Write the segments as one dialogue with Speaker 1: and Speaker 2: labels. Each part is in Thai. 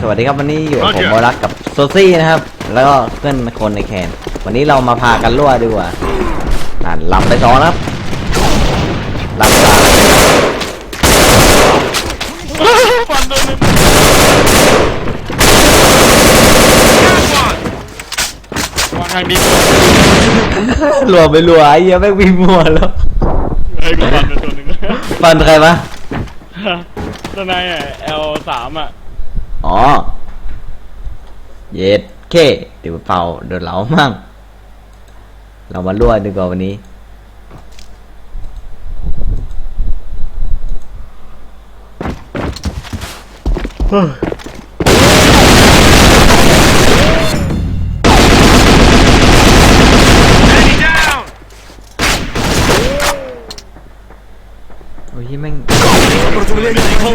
Speaker 1: สวัสดีครับวันนี้อยู่กับผม
Speaker 2: Roger
Speaker 1: โมรักกับโซซี่นะครับ แล้วก็เพื่อนคนในแคน วันนี้เรามาพากันรั่วดีกว่านั่นลำไปสองนะครับลำสาม
Speaker 2: ฟันโดนหนึ่งวางทางดี
Speaker 1: รัวไปรัวไอ้เหี้ยแม่งวิ่งมัวแล้ว
Speaker 2: ไอ้กูฟันไปตัวหนึ่ง
Speaker 1: ฟันใครวะ
Speaker 2: ตัวนายอะ L สามอะ
Speaker 1: อ๋อ เย็ดเคเดี๋ยวเป่าเดี๋ยวเหลามั่ง เรามารั่วดีกว่าวันนี้โอ้ยแม่ง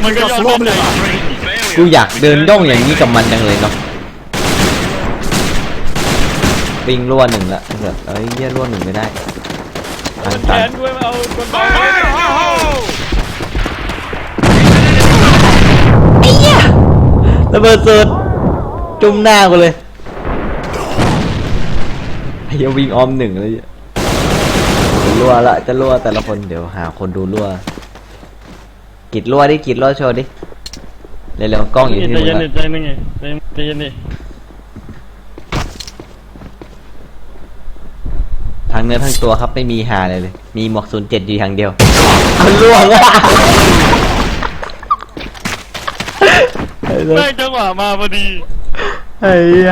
Speaker 2: มันก็ยอมเป็นใจ
Speaker 1: กูอยากเดินย่องอย่างนี้กับมันจังเลยเนาะปิงรั่วหนึ่งละเดี๋ยวเอ้ยเหี้ยรั่วหนึ่งไม่ได้ทาง
Speaker 2: แข
Speaker 1: ตัน
Speaker 2: นด้วยมาเอาคนไป
Speaker 1: ระเบิดสุดจุ่มหน้ากูเลยไอ้เหี้ยวิ่งออมหนึ่งเลยจะรั่วละจะรั่วแต่ละคนเดี๋ยวหาคนดูรั่วกิดรั่วดิกิดรั่วโชว์ดิ เร็วๆกล้องอยู่ที่
Speaker 2: ใจ
Speaker 1: มึง
Speaker 2: เย็น
Speaker 1: ละ
Speaker 2: ดิใจนึงไงใจใจเย็นดิ
Speaker 1: ทั้งเนื้อทั้งตัวครับไม่มีหาเลยเลย มีหมวกศูนย์เจ็ดอยู่อย่างเดียวเอาล่วงอะ
Speaker 2: แม่งจังหวะมาพอดี
Speaker 1: ไอ้เหี้ย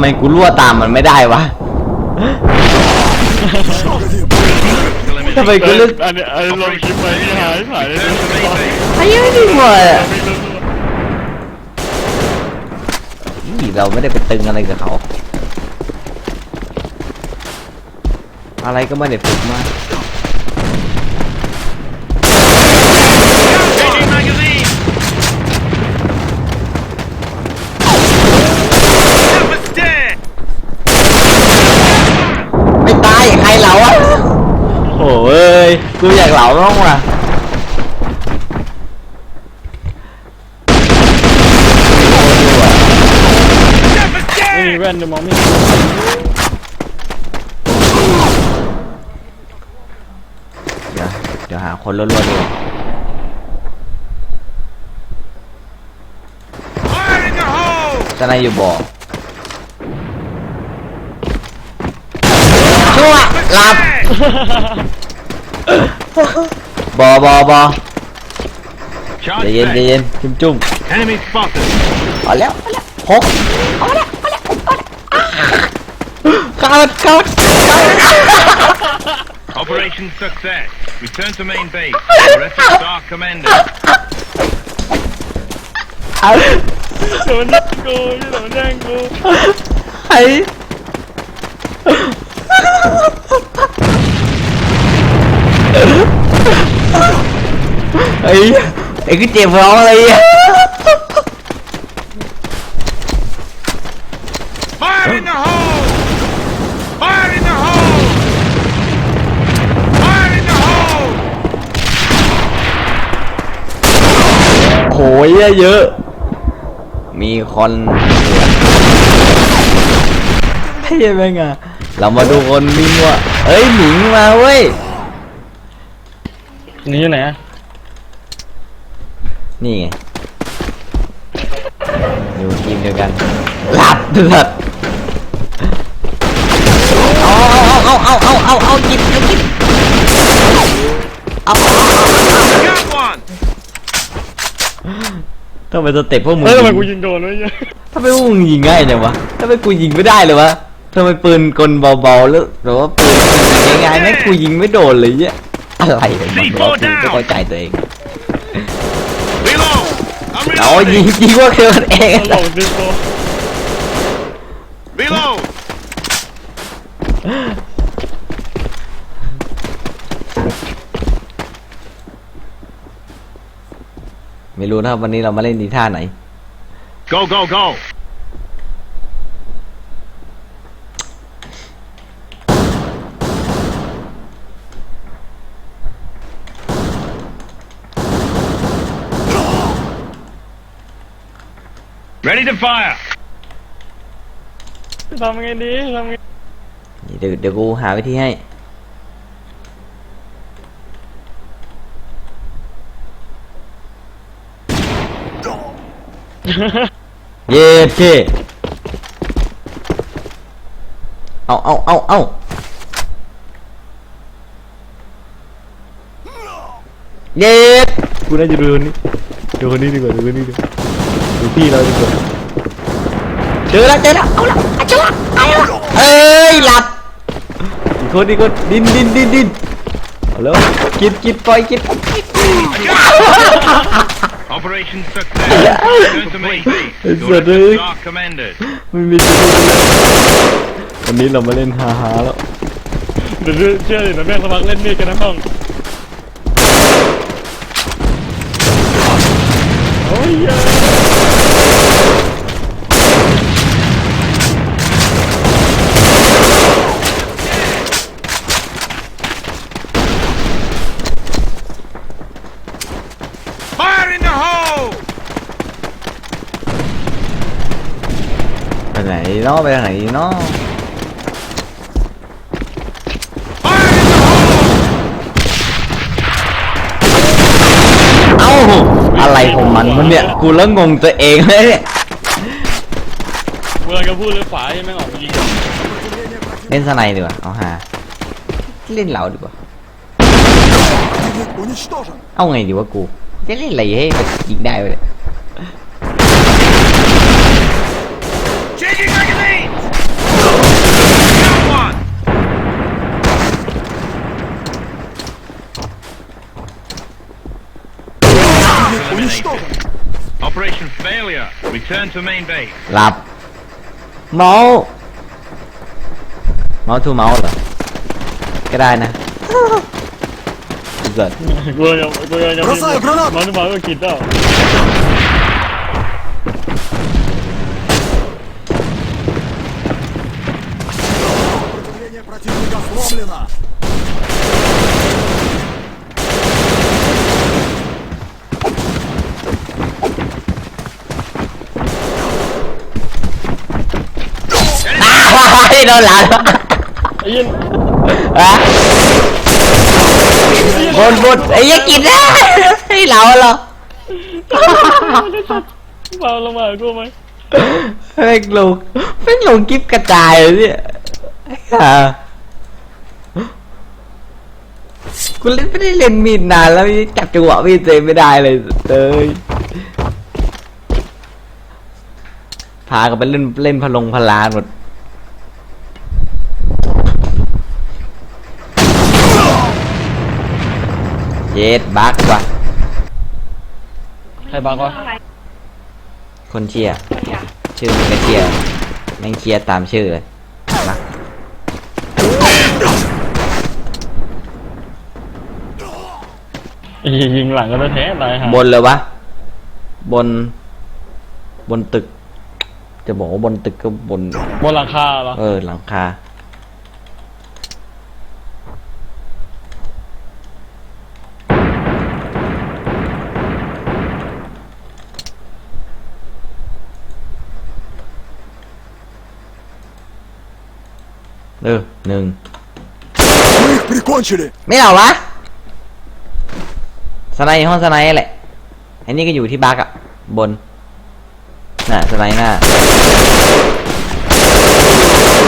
Speaker 2: ไป
Speaker 1: แล้วหนึ่งเกิดทำไมกูรั่วตามมันไม่ได้วะทำไมกูเลือก
Speaker 2: อันนี้อันนี้ลงคลิปไปที่หายหาย
Speaker 1: ไอ้ยังไม่ดีกว่าอีเราไม่ได้ไปตึงอะไรกับเขา อะไรก็ไม่ได้ฝึกมา
Speaker 3: Changing magazine! Never dead!
Speaker 1: ไม่ตายใครเหลาอะโอ้เอ้ย กูอยากเหลาบ้างว่ะ
Speaker 3: Never
Speaker 2: ไม่มี
Speaker 3: dead!
Speaker 2: แว่นเดี๋ยวมองไม่เห็น
Speaker 1: เดี๋ยว เดี๋ยวหาคนรัวๆดีกว่า
Speaker 3: Fire in the hole!
Speaker 1: จะนายอยู่บ่อชั่วหลับ บอบอบอ
Speaker 3: Charge
Speaker 1: ใจเย็นใจ
Speaker 3: back.
Speaker 1: เย็นจุ่มจุ่ม
Speaker 3: Enemy spotted.
Speaker 1: เอาแล้วเอาแล้วหกเอาแล้วเอาแล้วเอาแล้วเข้าเข้า
Speaker 3: Operation success. Return to main base. Arrested Star Commander.
Speaker 1: เอา
Speaker 2: โดนแย่งกูพี่โด ย
Speaker 1: เยอะ มีคนเท่ไหมงอะเรามาดูคนวิ่งว่ะเอ้ยหนิงมาเว้ย
Speaker 2: หนี่อยู่ไหนอะ
Speaker 1: นี่ไงอยู่ทีมเดียวกัน หลับเดือดเอาเอาเอาเอาเอาเอาเอากินเอากินเอา
Speaker 3: Got one!
Speaker 1: ทำไมสเต็ปพวกมึง
Speaker 2: เฮ้ยทำไม
Speaker 1: ยิง
Speaker 2: กูยิงโดนวะเนี่ย
Speaker 1: ทำไมพวกมึงยิงง่ายจังวะทำไมกูยิงไม่ได้เลยวะทำไมปืนกลเบาๆแล้วหรือว่าปืนยิงง่ายๆแม่งกูยิงไม่โดนเลยเนี่ยอะไรของมันวะกูไม่เข้าใจตัวเอง
Speaker 3: Reload! I'm
Speaker 1: เอายิง
Speaker 3: reloading!
Speaker 1: ยิงว่าคือมันเอง
Speaker 2: ตลกดิโก
Speaker 1: ไม่รู้นะครับ วันนี้เรามาเล่นดีท่าไหน
Speaker 3: Go, go, go! Ready to fire!
Speaker 2: ทำไงดีทำไง
Speaker 1: เดี๋ยวเดี๋ยวกูหาวิธีให้ เย้เคเอาเอาเอาเอาเย้กูน่าจะดูคนนี้ดูคนนี้ดีกว่าดูคนนี้ดีกว่าดูพี่เราดีกว่าเจอแล้วเจอแล้วเอาละเอาเจอละเอาละเอ้ยหลับอีกคนอีกคนดินดินดินดินเอาแล้วกินกินปล่อยกิน
Speaker 3: Operation success. Return to main base.
Speaker 1: It's
Speaker 3: Your
Speaker 1: a dude.
Speaker 3: efforts are commended.
Speaker 1: ไม่มีจะพูดเลยวันนี้เรามาเล่นฮาฮาแล้ว
Speaker 2: เดี๋ยวเชื่อดิเดี๋ยวแม่งสมัครเล่นมีดกันทั้งห้องโอ้ยเหี้ย
Speaker 3: Fire in the hole!
Speaker 1: ไปไหน เนาะไปทางไหนเนาะเอ้าอะไรของมันมันเนี่ยกูแล้วงงตัวเองเลยเนี่ย
Speaker 2: เมื่อก็พูดเลยขวาใช่ไหมออกมายิง
Speaker 1: เล่นสไนดีกว่าเอาฮาเล่นเหล่าดีกว่าเอาไงดีวะกูจะเล่นอะไรให้ยิงได้เลย
Speaker 4: Уничтожен!
Speaker 3: Operation failure. Return to main base.
Speaker 1: หลับ เมาส์เมาส์ทูเมาส์เหรอ ก็ได้นะเกิด
Speaker 2: กูยังกูยังยัง
Speaker 4: Бросаю โด
Speaker 2: นหลานไอ้ยิ
Speaker 4: นอะ
Speaker 1: บนบน
Speaker 2: ไอ้ยังกิ
Speaker 1: นนะไอเหลาเหรอ
Speaker 2: เบาลงมากูไหม
Speaker 1: แม่งลงแม่งลงกิฟกระจายเลยเนี่ยกูเล่นไม่ได้เล่นมินนานแล้วจับจังหวะมีเจไม่ได้เลยเตยพากันไปเล่นเล่นพลงพลานหมด เย็ดบักว่ะ
Speaker 2: ใครบังวะ
Speaker 1: คนเชียร์ชื่อมันก็เชียร์แม่งเชียร์ตามชื่อเลยบัก
Speaker 2: ยิงหลังก็แท้ตายฮะ
Speaker 1: บนเลยวะ บน บนตึก จะบอกว่าบนตึกก็บน
Speaker 2: บนหลังคาเหรอ
Speaker 1: เออหลังคา เออหนึ่ง
Speaker 4: Мы их прикончили!
Speaker 1: ไม่เอาวะ สไนด์ห้องสไนด์แหละไอ้นี่ก็อยู่ที่บักอะบน น่ะสไนด์หน้า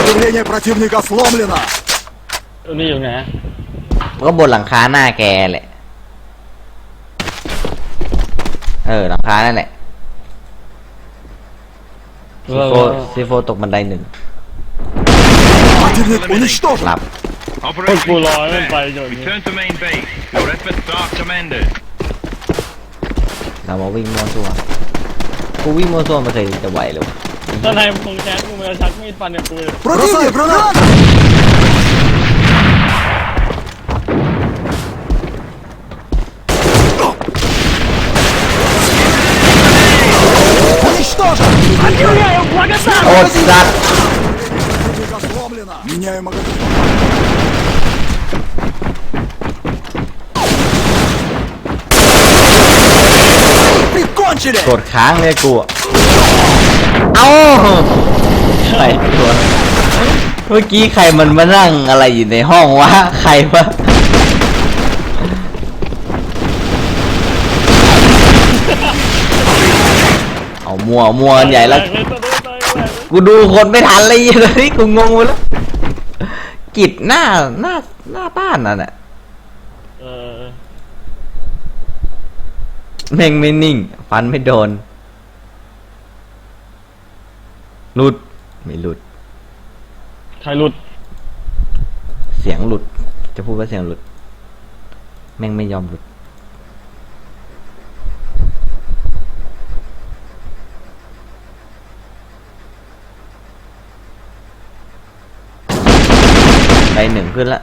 Speaker 4: Сопротивление противника сломлено.
Speaker 2: ตัวนี้อยู่ไหน
Speaker 1: ก็บนหลังคาหน้าแกแหละ เออ หลังคานั่นแหละซีโฟซีโฟตกบันไดหนึ่ง
Speaker 4: Противник уничтожен.
Speaker 1: หลับ
Speaker 3: Operation
Speaker 2: Put Bullard in
Speaker 3: success.
Speaker 2: by Johnny.
Speaker 3: Return to main base. Your efforts are commended.
Speaker 1: เรามาวิ่งมั่วซั่วกูวิ่งมั่วซั่วไม่เคยจะไหวเลยวะ
Speaker 2: ทนายมึงแค้นกูมาชักมีดฟันเนี่ยกูเลย
Speaker 4: Бросаю гранату. Уничтожен.
Speaker 1: โ อดสัตว์
Speaker 4: Противника сломлено. Меняю магазин. Прикончили!
Speaker 1: กดค้างเลยกูอะเอ้าใครตัวเมื่อกี้ใครมันมานั่งอะไรอยู่ในห้องวะ ใครวะ เอามัวมัวกันใหญ่แล้ว
Speaker 2: ตายเลยตายเลยตายเลย
Speaker 1: กูดูคนไม่ทันเลยตอนนี้กูงงไปแล้วกิดหน้าหน้าหน้าบ้านน่ะน่ะ
Speaker 2: เออ
Speaker 1: แม่งไม่นิ่ง ฟันไม่โดน หลุด ไม่หลุด
Speaker 2: ใครหลุด
Speaker 1: เสียงหลุด จะพูดว่าเสียงหลุด แม่งไม่ยอมหลุด หนึ่งขึ้นละ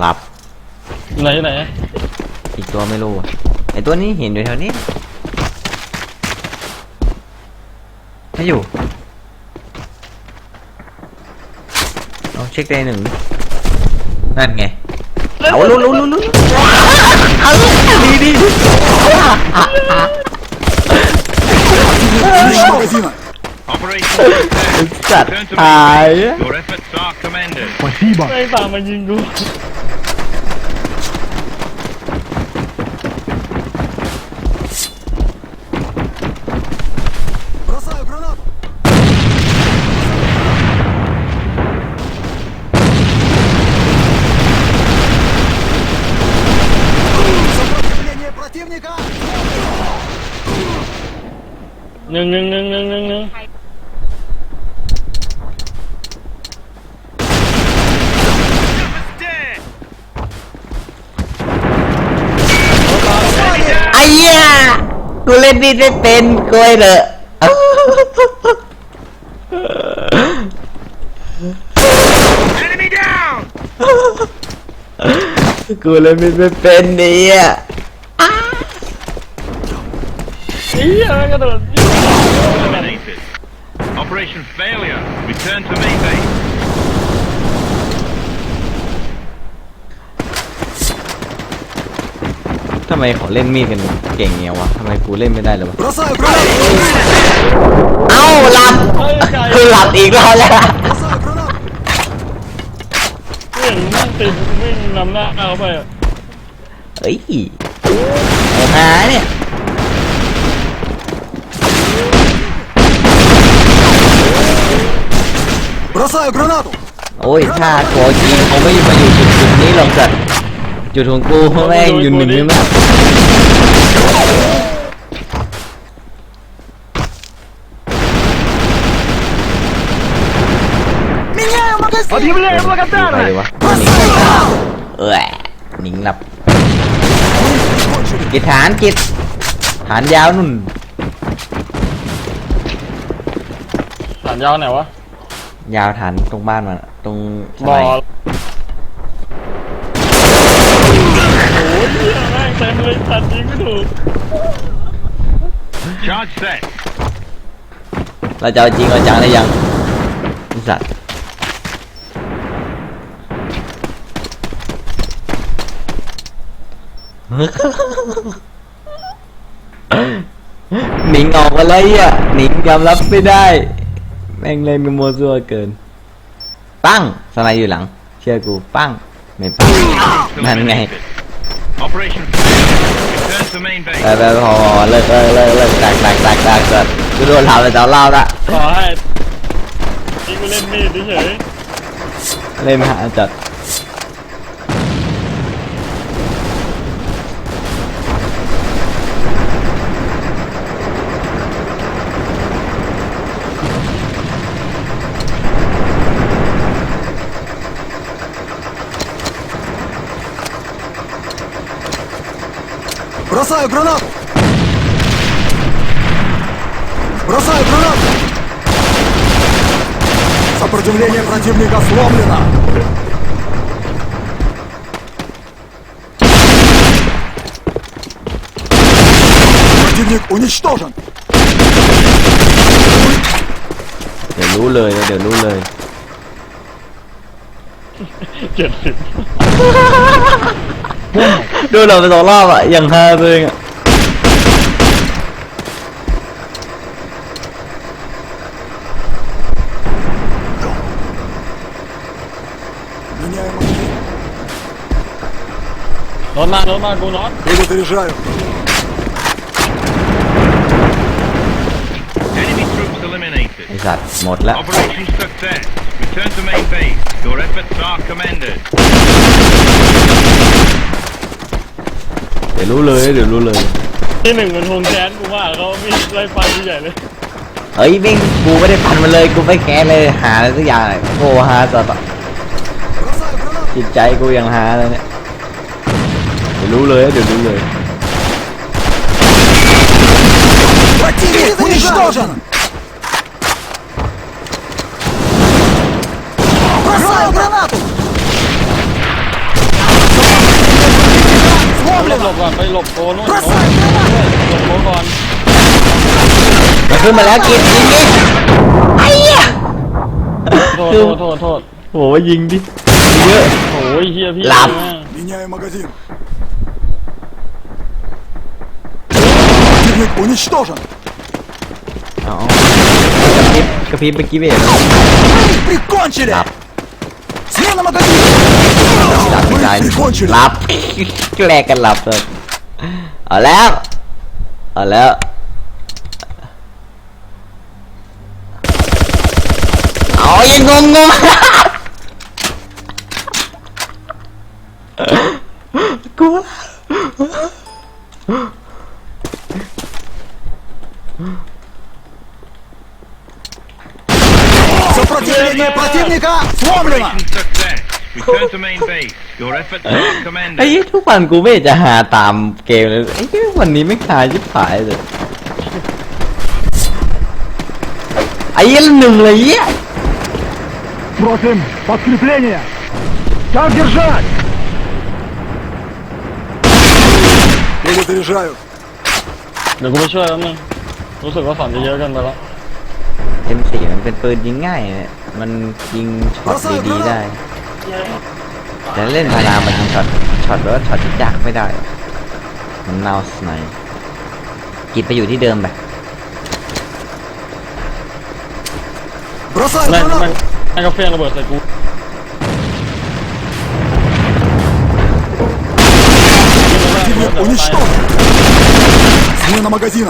Speaker 1: หลับ
Speaker 2: ไหนไหน
Speaker 1: อีกตัวไม่รู้ไอตัวนี้เห็นอยู่แถวนี้ไม่อยู่เอาเช็คได้หนึ่งนั่นไงเอาลุ้นลุ้นลุ้นลุ้นเอาดีดี จัดหาย
Speaker 3: Your efforts are commended.
Speaker 2: ปล่อยซี่
Speaker 4: บอท ไอ้
Speaker 2: ฝ่มายิง
Speaker 1: กู กูเล่นนี่ไม่เป็นกล้วยเถอะ
Speaker 3: Enemy down!
Speaker 1: กูเล่นไม่เป็นนี่อะ
Speaker 2: เฮียกระโดด
Speaker 3: Eliminated. Operation failure. Return to main base.
Speaker 1: ทำไมเขาเล่นมีดกันเก่งเงี้ยวะทำไมกูเล่นไม่ได้เลยวะ
Speaker 4: Бросаю гранату!
Speaker 1: เอ้าหลับคือหลับอีกแล้วแหละ
Speaker 4: Бросаю гранату!
Speaker 2: เรื่องนั่งติดวิ่งนำหน้าเข้าไปอะ
Speaker 1: เอ้ยเอาหาเนี่ย
Speaker 4: Бросаю гранату!
Speaker 1: โอ้ยถ้าโกจีเขาไม่มาอยู่จุดจุดนี้หรอกจัด จุดของกูแม่งอยู่หนึ่งเลยมั้ง
Speaker 4: เอา
Speaker 1: ทีมเล่นมากันได้เลยวะเออหนิงหลับกิจฐานกิจฐานยาวนุ่น
Speaker 2: ฐานยาวไหนวะ
Speaker 1: ยาวฐานตรงบ้านมันตรง
Speaker 2: บอ เต็มเลยสัตว์ยิงไม่ถูก
Speaker 3: Charge set.
Speaker 1: เราจะเอาจริงเอาจังได้ยังไอ้สัตว์หนิงออกมาแล้วอะหนิงยอมรับไม่ได้ แม่งเล่นเป็นมัวซัวเกิน ปั้งสไนด์อยู่หลัง เชื่อกู ปั้ง ไม่ไปนั่นไง
Speaker 3: Operation return to main
Speaker 1: ไป
Speaker 3: base.
Speaker 1: ไปพอเลิกเลิกเลิกเลิกแตกแตกแตกแตกเกิดกูโดนถามไปเจ้าเล่าละ
Speaker 2: ขอให้ที่กูเล่นมีดเฉย
Speaker 1: เล่นหาจัด
Speaker 4: Бросаю гранату! Бросаю гранату! Сопротивление противника сломлено! Противник уничтожен!
Speaker 1: เดี๋ยวรู้เลยเดี๋ยวรู้เลย
Speaker 2: เจ็ดสิบ
Speaker 1: โดนเราไปสองรอบอ่ะอย่างฮาเลยอ่ะ
Speaker 4: Меняю магазин.
Speaker 2: โดนมาโดนมากูน็อต
Speaker 4: Перезаряжаю.
Speaker 3: Enemy troops eliminated.
Speaker 1: ไอสัตว์หมดแล้ว
Speaker 3: Operation success. Return to main base. Your efforts are commended.
Speaker 1: เดี๋ยวรู้เลยเดี๋ยวรู้เลย
Speaker 2: ที่หนึ่งมันคงแค้นกูว่าเขามีไล่ฟันกูใหญ่เลย
Speaker 1: เฮ้ยแม่งกูไม่ได้ฟันมันเลยกูไม่แค้นเลยหาอะไรสักอย่างเลยโอ้หาสัตว์อะ
Speaker 4: Бросаю гранату.
Speaker 1: จิตใจกูยังหาเลยเนี่ยเดี๋ยวรู้เลยเดี๋ยวรู้เลย
Speaker 4: Противник уничтожен! Бросаю гранату!
Speaker 2: หลบหลบก่อนไปหลบโกนู่นโน้น
Speaker 4: Бросаю гранату!
Speaker 2: หลบโกก่อน
Speaker 1: มันขึ้นมาแล้วกินยิงดิไอ้เหี้ย
Speaker 2: โทษโทษโทษโทษ
Speaker 1: โอ้ยยิงดิยิงเยอะ
Speaker 2: โอ้ยเฮียพี่
Speaker 1: หลับ
Speaker 2: แม่ง
Speaker 4: Меняю магазин. Противник уничтожен!
Speaker 1: อ๋อกระพริบกระพริบเมื่อกี้ไม่เห็น
Speaker 4: Прикончили!
Speaker 1: Лап.
Speaker 4: Смена магазина!
Speaker 1: หลับไม่
Speaker 4: Мы
Speaker 1: ได้
Speaker 4: их прикончили!
Speaker 1: หลับ แลกกันหลับเลยเอาแล้วเอาแล้วเอายังงงงงกลัว
Speaker 4: Сопротивление противника сломлено!
Speaker 3: Operation success. Return to main base. Your efforts are
Speaker 1: ไอ้
Speaker 3: commended.
Speaker 1: ยี่ทุกวันกูไม่เห็นจะหาตามเกมเลยไอ้ยี่วันนี้ไม่หายิบหายเลยไอ้ยี่หนึ่งเลยยี่
Speaker 4: Просим подкрепление! Как держать? Перезаряжаю.
Speaker 2: เดี๋ยวกูไปช่วยแล้วนึงรู้สึกว่าฝันจะเยอะเกันไปแล้ว
Speaker 1: เอ็มสี่มันเป็นปืนยิงง่ายเนี่ยมันยิงช็อตดีๆได้ แต่เล่นพารามันช็อตช็อตแล้วช็อตที่จักไม่ได้ มันเน่าสไนกิดไปอยู่ที่เดิม
Speaker 2: แบไปมัน
Speaker 4: มั
Speaker 2: นไอ้กาแฟระเบิดใส่กู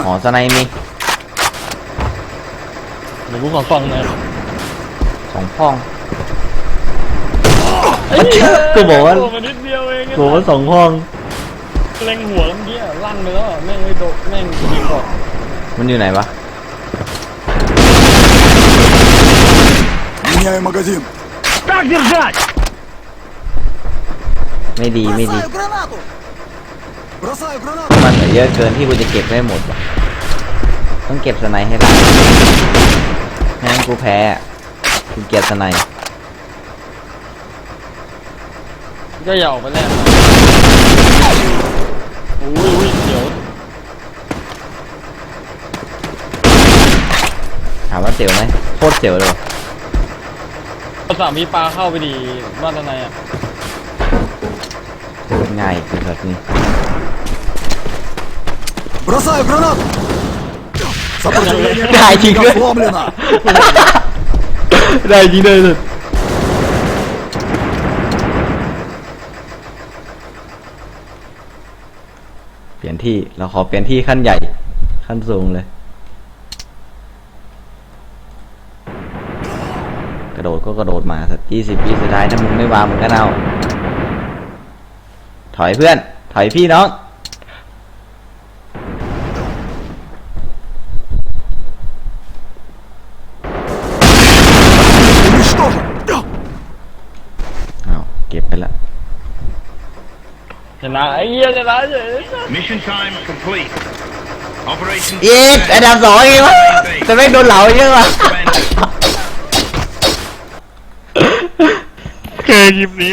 Speaker 1: หอสไนมี
Speaker 2: หรือกูของฟองเลย
Speaker 1: สองฟอง กูบอกว่า
Speaker 2: โดนมานิดเดียวเอง
Speaker 1: กูว่าสองพ่อง
Speaker 2: เล็งหัวแล้วเมื่อกี้อะลั่นไปแล้วอะแม่งไม่โดนแม่งยิงก่อน
Speaker 1: มันอยู่ไหนวะ
Speaker 4: Меняю магазин.
Speaker 3: Как держать?
Speaker 1: ไม่ดีไม่ดี
Speaker 4: Бросаю гранату! Бросаю гранату!
Speaker 1: มันเหลือเยอะเกินที่กูจะเก็บไม่หมดว่ะต้องเก็บสไนให้ได้ไม่งั้นกูแพ้อะกูเกลียดสไน
Speaker 2: ก็อย่าออกไปแน่โอ้ยอุ้ยเดี๋ยว
Speaker 1: ถามว่าเสียวไหมโคตรเสียวเลยว่ะ
Speaker 2: ภาษามีปลาเข้าไปดีบ้านทนายอ่ะ
Speaker 1: เสียวง่ายคือแบบนี้
Speaker 4: Бросаю гранату! Сопротивление
Speaker 1: Да,
Speaker 4: противника
Speaker 1: тигр.
Speaker 4: сломлено!
Speaker 1: ได้จริงเลย ที่ เราขอเปลี่ยนที่ขั้นใหญ่ ขั้นสูงเลย กระโดดก็กระโดดมาสักยี่สิบปีสุดท้ายถ้ามึงไม่วางมึงก็เน่า ถอยเพื่อน ถอยพี่น้อง
Speaker 2: นะไอ้เหี้ยชนะเฉย
Speaker 3: Mission time complete. Operation
Speaker 1: เอ๊ะอันดับสองเองวะแต่ไม่งโดนเหลาเยอะว่ะ
Speaker 3: suspended.
Speaker 2: เคยยิมนี้